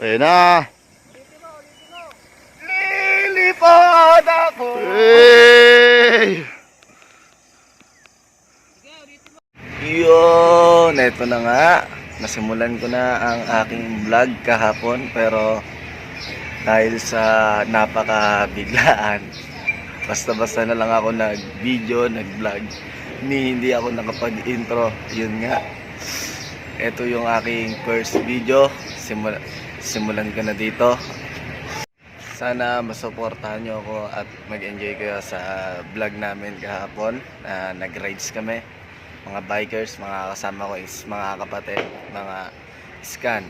Ayun na. Lilipad ako. Hey! Yun, eto na nga. Nasimulan ko na ang aking vlog kahapon pero dahil sa napakabiglaan basta-basta na lang ako nag-video, nag-vlog ni hindi ako nakapag-intro yun nga ito yung aking first video Simula, simulan ko na dito. Sana masuportahan nyo ako at mag-enjoy kayo sa vlog namin kahapon na nag-rides kami. Mga bikers, mga kasama ko is mga kapatid, mga scan.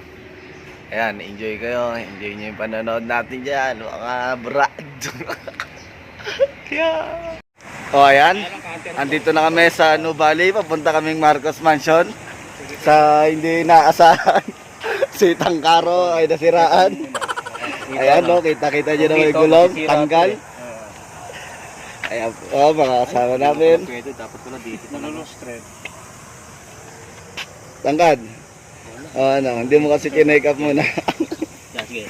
Ayan, enjoy kayo. Enjoy nyo yung panonood natin dyan mga brad. Yeah. o ayan. Andito na kami sa Valley. Papunta kaming Marcos Mansion sa hindi naasahan si Tangkaro ay nasiraan Ayan, no, kita-kita nyo na may gulong, tanggal. Ayan, oh, mga kasama namin. Pwede, dapat ko na dito. Nanulustret. Tangkad. Oh, ano, hindi mo kasi kinake up muna. Sige.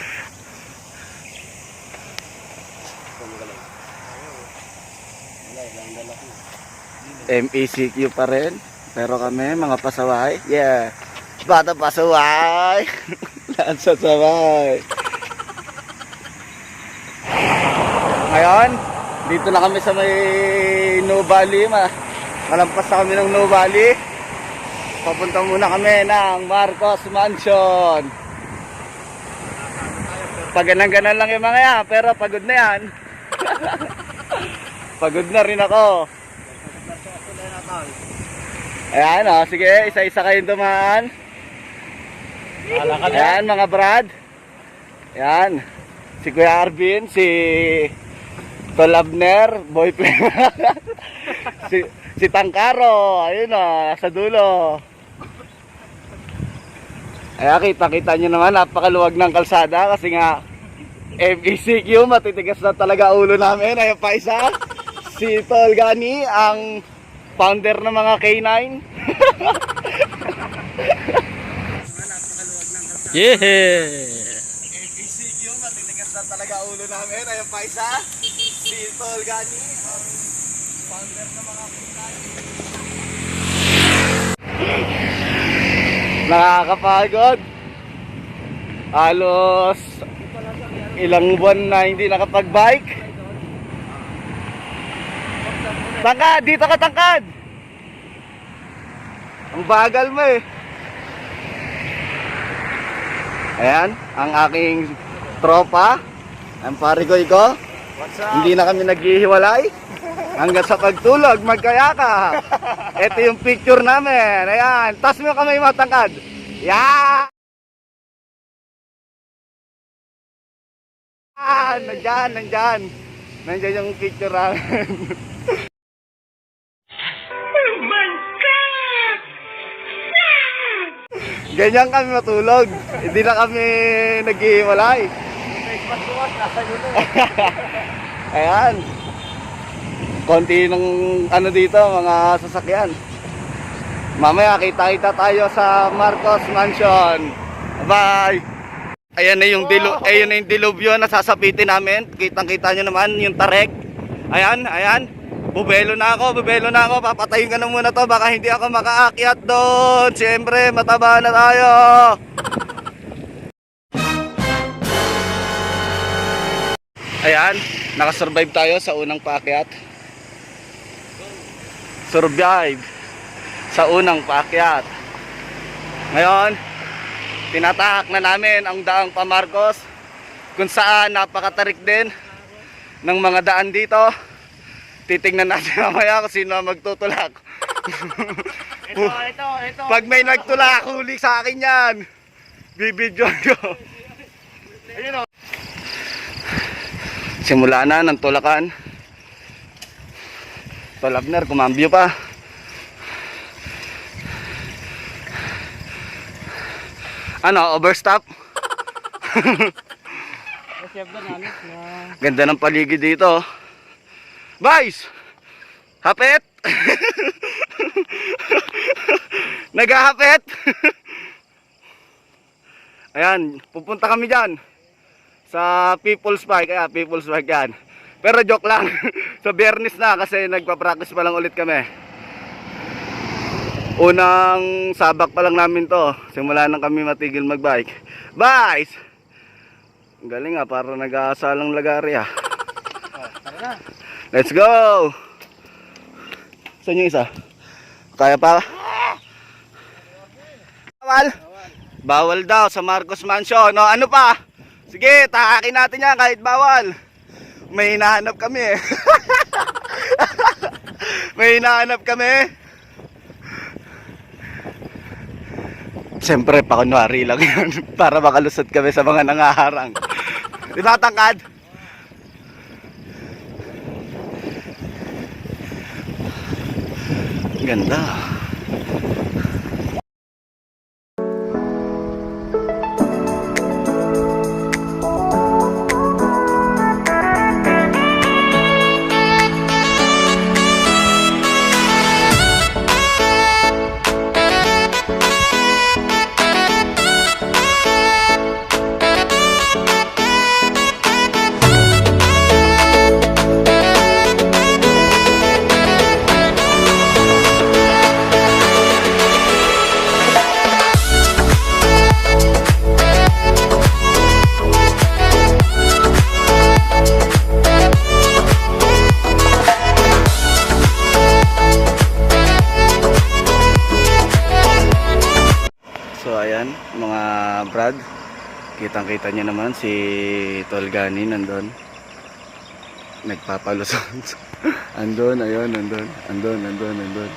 MECQ pa rin. Pero kami, mga pasaway. Yeah. Bata pasaway. Lahat sa saway. Ngayon, dito na kami sa may No malampas na kami ng No Valley. Papunta muna kami ng Marcos Mansion. Pag ganang-ganan lang yung mga yan, pero pagod na yan. pagod na rin ako. Ayan o, sige, isa-isa kayong dumaan. Ayan mga brad. Ayan. Si Kuya Arvin, si Tolabner, boyfriend. si, si Tangkaro, ayun o, sa dulo. Ayan, kita-kita nyo naman, napakaluwag ng kalsada kasi nga MECQ, matitigas na talaga ulo namin. Ayan pa isa, si Tol Gani, ang founder ng mga K9. Yeah! ECQ, matitigas na talaga ulo namin. Ayun pa isa, si Tol Gani, ang founder ng mga pinay. Nakakapagod. Halos ilang buwan na hindi nakapag-bike. Tangkad! Dito ka tangkad! Ang bagal mo eh. Ayan, ang aking tropa, ang pare ko iko. Hindi na kami naghihiwalay. Hanggang sa pagtulog, magkayaka. Ito yung picture namin. Ayan, tas mo kamay mo, tangkad. Yan! Yan! Nandyan, nandyan. Nandyan yung picture namin. Ganyan kami matulog. Hindi na kami naghihiwalay. Ayan. Konti ng ano dito, mga sasakyan. Mamaya kita-kita tayo sa Marcos Mansion. Bye. Ayan na yung dilu ayan na yung dilubyo na sasapitin namin. Kitang-kita nyo naman yung tarek. Ayan, ayan. Bubelo na ako, bubelo na ako. Papatayin ka na muna to. Baka hindi ako makaakyat doon. Siyempre, mataba na tayo. Ayan, nakasurvive tayo sa unang paakyat. Survive sa unang paakyat. Ngayon, tinatahak na namin ang daang Pamarcos kung saan napakatarik din ng mga daan dito. Titingnan natin mamaya kung sino ang magtutulak. Ito, ito, ito. Pag may nagtulak, huli sa akin yan. Bibidyo ko. Ayun o. Simula na ng tulakan. Tolabner, kumambyo pa. Ano, overstop? Ganda ng paligid dito. Vice! Hapit! Naghahapit! Ayan, pupunta kami dyan. Sa People's Park. Kaya People's Park yan. Pero joke lang. sa biyernes na kasi nagpa-practice pa lang ulit kami. Unang sabak pa lang namin to. Simula nang kami matigil magbike. Ang Galing ah, para nag-aasalang lagari ah. Tara na. Let's go! Saan yung isa? Kaya pa? Bawal? Bawal daw sa Marcos Mansion. No, ano pa? Sige, takakin natin yan kahit bawal. May hinahanap kami eh. May hinahanap kami. Siyempre, pakunwari lang yun. Para makalusot kami sa mga nangaharang. Di ba? Ganda. Ayan, mga brad, kitang-kita niyo naman si Tolgani nandun. Nagpapalusot. andun, ayun, andun, andun, andun, andun.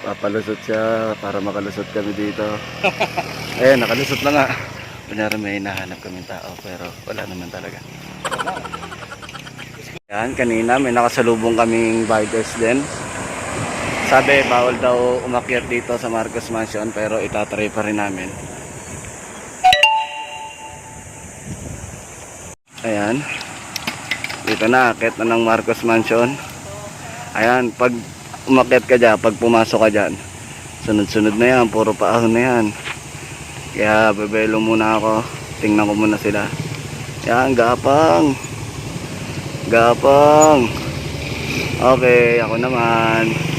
Papalusot siya para makalusot kami dito. Ayan, nakalusot na nga. Kunyari may hinahanap kami tao pero wala naman talaga. Yan, kanina may nakasalubong kaming bikers din. Sabi, bawal daw umakyat dito sa Marcos Mansion pero itatry pa rin namin. Ayan. Dito na, akyat na ng Marcos Mansion. Ayan, pag umakyat ka dyan, pag pumasok ka dyan, sunod-sunod na yan, puro paahon na yan. Kaya bebelo muna ako, tingnan ko muna sila. Yan, gapang. Gapang. Okay, ako naman.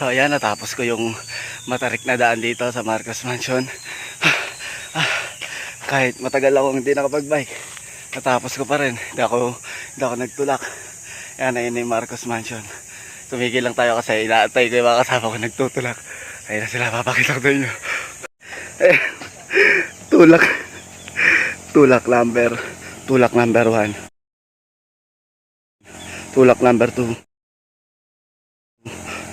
So ayan, natapos ko yung matarik na daan dito sa Marcos Mansion. Ah, Kahit matagal akong hindi nakapag-bike, natapos ko pa rin. Hindi ako, hindi ako nagtulak. Ayan, ayun na yung Marcos Mansion. Tumigil lang tayo kasi inaantay ko yung mga kasama ko nagtutulak. Ayun na sila, papakita ko inyo. Eh, tulak. Tulak number. Tulak number one. Tulak number two.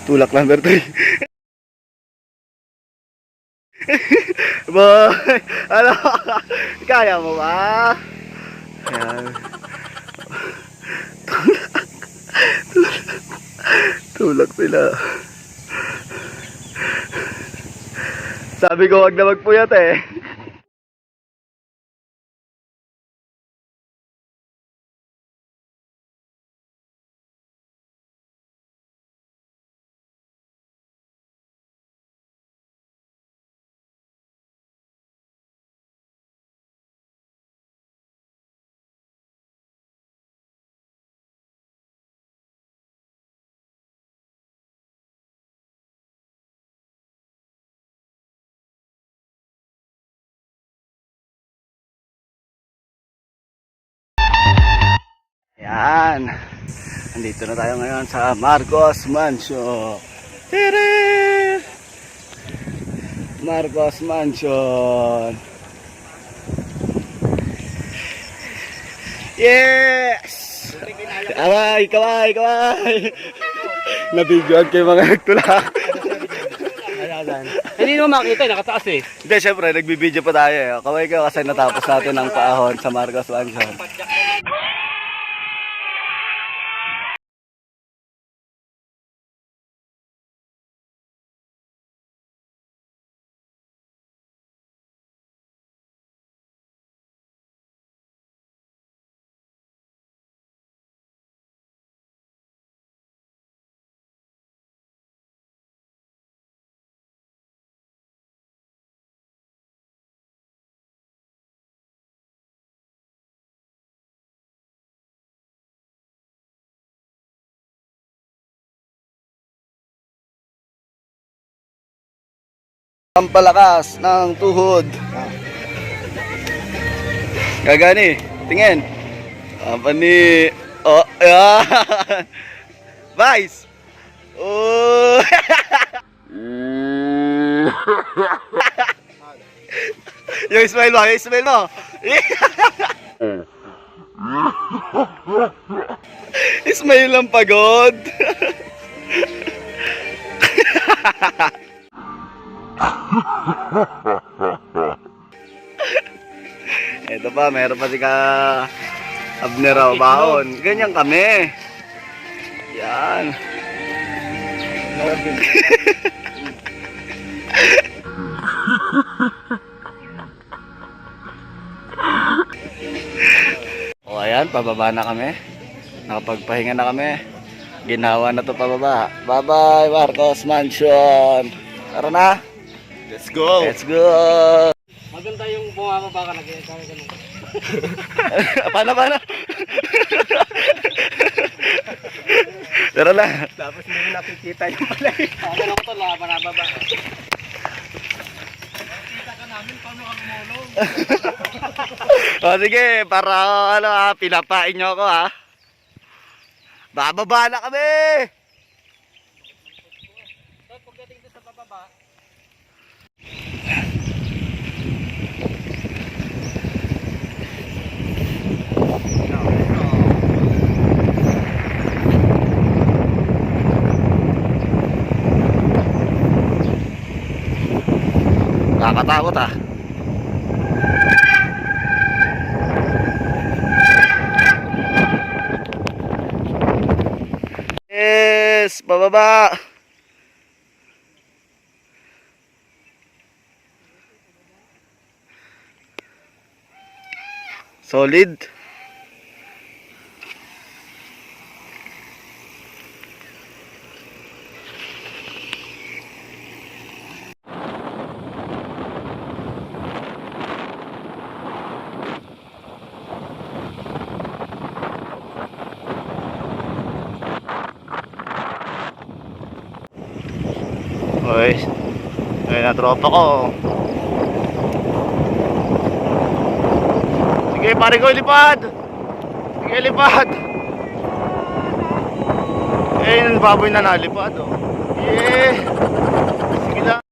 Tulak number 3. Boy, ano? Kaya mo ba? Ayan. Tulak. Tulak. Tulak sila. Sabi ko wag na magpuyat eh. Yan. Andito na tayo ngayon sa Marcos Mansion. Tiri! Marcos Mansion. Yes! Kaway, kaway, kaway! Nabigyan kayo mga nagtulak. Hindi mo makita, eh, nakataas eh. Hindi, syempre, nagbibideo pa tayo eh. Kaway kayo kasi natapos natin ang paahon sa Marcos Mansion. Ang palakas ng tuhod. Gagani, tingin. Ni? Oh, yan. Vice. Oh. yung smile mo, yung smile mo. smile lang pagod. Ito pa, meron pa si ka Abner baon. Ganyan kami. Yan. o ayan, pababa na kami. Nakapagpahinga na kami. Ginawa na to pababa. Bye-bye, Marcos Mansion. Tara na. Let's go! Let's go. Maganda yung bumababa ka nag kaya ganun. paano, paano? Tara na. Tapos hindi mo nakikita yung pala. Ah, ganun ko to, laban na baba. O sige, para ano ha, pinapain nyo ako ha. Bababa na kami! Nakakatakot ha. Yes, bababa. Solid. Uy, ayun na tropa ko. Sige, pare ko, lipad! Sige, lipad! Eh, yung baboy na nalipad, oh. Yeah! Sige lang.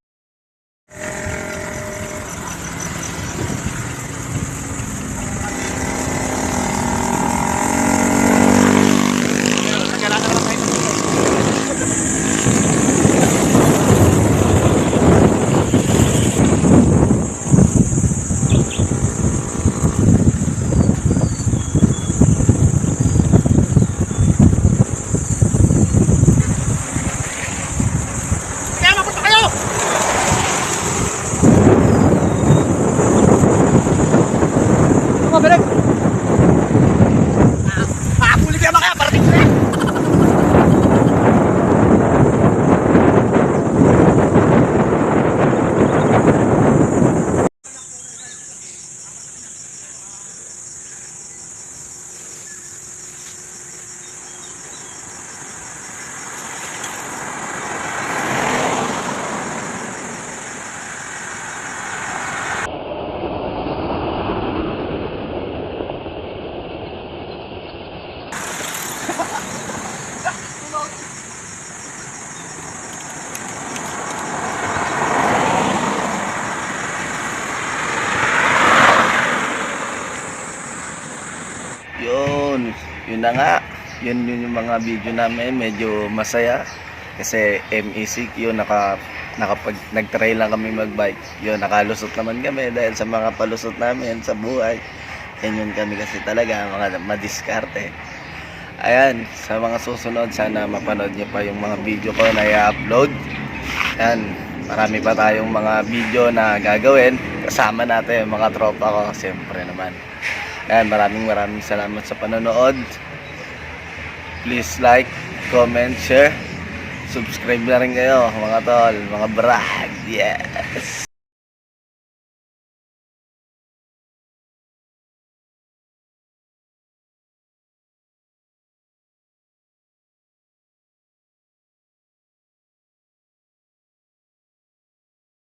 Yun, na nga. Yun, yun yung mga video namin, medyo masaya. Kasi MEC, yun, naka, nakapag, nag-try lang kami mag-bike. Yun, nakalusot naman kami dahil sa mga palusot namin sa buhay. Yan yun kami kasi talaga, mga madiskarte. Ayan, sa mga susunod, sana mapanood nyo pa yung mga video ko na i-upload. Ayan, marami pa tayong mga video na gagawin. Kasama natin yung mga tropa ko, siyempre naman. Ayan, maraming maraming salamat sa panonood. Please like, comment, share. Subscribe na rin kayo mga tol, mga brad. Yes!